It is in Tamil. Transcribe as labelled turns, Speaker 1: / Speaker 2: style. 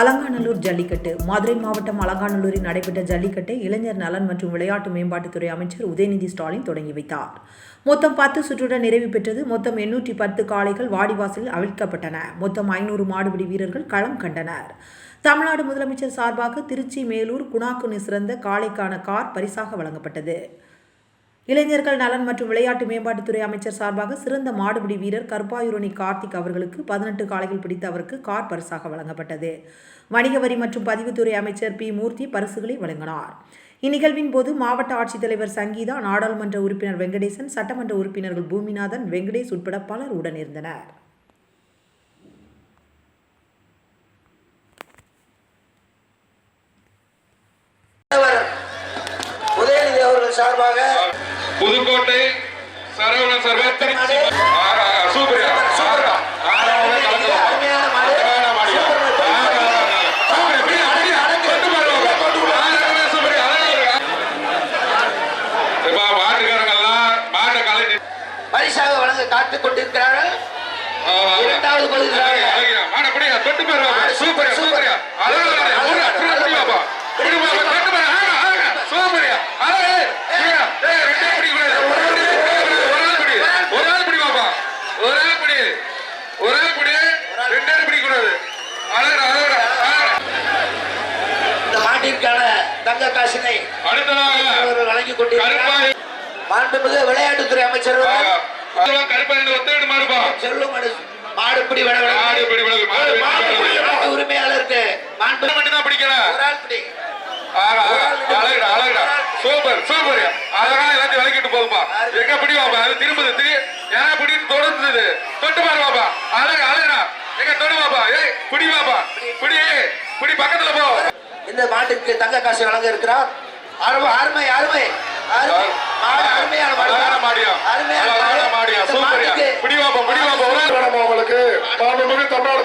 Speaker 1: அலங்காநல்லூர் ஜல்லிக்கட்டு. மதுரை மாவட்டம் அலங்காநல்லூரில் நடைபெற்ற ஜல்லிக்கட்டை இளைஞர் நலன் மற்றும் விளையாட்டு மேம்பாட்டுத்துறை அமைச்சர் உதயநிதி ஸ்டாலின் தொடங்கி வைத்தார். மொத்தம் பத்து சுற்றுடன் நிறைவு பெற்றது. மொத்தம் எண்ணூற்றி பத்து காளைகள் வாடிவாசலில் அவிழ்க்கப்பட்டன. மொத்தம் ஐநூறு மாடுபிடி வீரர்கள் களம் கண்டனர். தமிழ்நாடு முதலமைச்சர் சார்பாக திருச்சி மேலூர் குணாக்குனி சிறந்த காளைக்கான கார் பரிசாக வழங்கப்பட்டது. இளைஞர்கள் நலன் மற்றும் விளையாட்டு மேம்பாட்டுத்துறை அமைச்சர் சார்பாக சிறந்த மாடுபிடி வீரர் கருப்பாயுரணி கார்த்திக் அவர்களுக்கு பதினெட்டு காலையில் பிடித்த அவருக்கு கார் பரிசாக வழங்கப்பட்டது. வணிக வரி மற்றும் பதிவுத்துறை அமைச்சர் பி. மூர்த்தி பரிசுகளை வழங்கினார். இந்நிகழ்வின் போது மாவட்ட ஆட்சித்தலைவர் சங்கீதா நாடாளுமன்ற உறுப்பினர் வெங்கடேசன் சட்டமன்ற உறுப்பினர்கள் பூமிநாதன் வெங்கடேஷ் உட்பட பலர் உடனிருந்தனர்
Speaker 2: தலைவர் உதயநிதி அவர்கள் சார்பாக
Speaker 3: புதுக்கோட்டை சரவண சர்வ திருச்சி ஆஹா, சூப்பர்யா சூப்பர்யா ஆறாவது கலந்து வா.
Speaker 2: அருமையான மாடு.
Speaker 3: அழகான மாடியா. ஆஹா, சூப்பர், அப்படியே, அப்படியே, கொண்டு பாருங்க. ஆஹா, சூப்பர்யா, அழகா இருக்கு. இப்ப மாட்டுக்காரங்கெல்லாம் மாட்டை கலைஞி
Speaker 2: பரிசாக வழங்க காத்துக் கொண்டிருக்கிறார்கள். இரண்டாவது கொள்கிறார்கள்
Speaker 3: தொட்டு பாருங்க. சூப்பர்யா சூப்பர்யா அழகா இருக்கு. முருகா, பிடி, பிடி வாப்பா. பிடி வாப்பா, தொட்டு பாரு. ஆஹா, அழகா. சூப்பர்யா அழகா. ஏய், பிடியா. ஏய், ரெண்டே பிடிக்கூடாது. ஒரு ஆள் பிடி, ஒரு ஆள் பிடி. ஒரு ஆள் பிடி வாப்பா. ஒரு ஆள் பிடி. ஒரு ஆள் பிடி. ரெண்டே ஆள் பிடிக்கூடாது. அழகுடா, அழகுடா, அழகுடா.
Speaker 2: மாட்டிற்கான தங்க காசினை வழங்கிக் கொண்டிருக்கிறார். மாண்புமிகு விளையாட்டுத்துறை அமைச்சர் சொல்லும் மாடு மாடுபிடி
Speaker 3: பிடி பிடி.
Speaker 2: உரிமையாளருக்கு பிடி.
Speaker 3: Super super. அழகா எல்லாத்தையும் விளக்கிட்டு போகும்பா. எங்க பிடி வாப்பா? அது திரும்புது திரு. ஏன் பிடின்னு தொடர்ந்தது தொட்டு பாரு பாப்பா அழகு எங்க தொடு பாப்பா ஏய் பிடி பாப்பா பிடி. பிடி பக்கத்துல போ.
Speaker 2: இந்த மாட்டுக்கு தங்க காசு வழங்க இருக்கிறார் அருமை அருமை. அருமை.
Speaker 4: மாண்புமிகு தமிழ்நாடு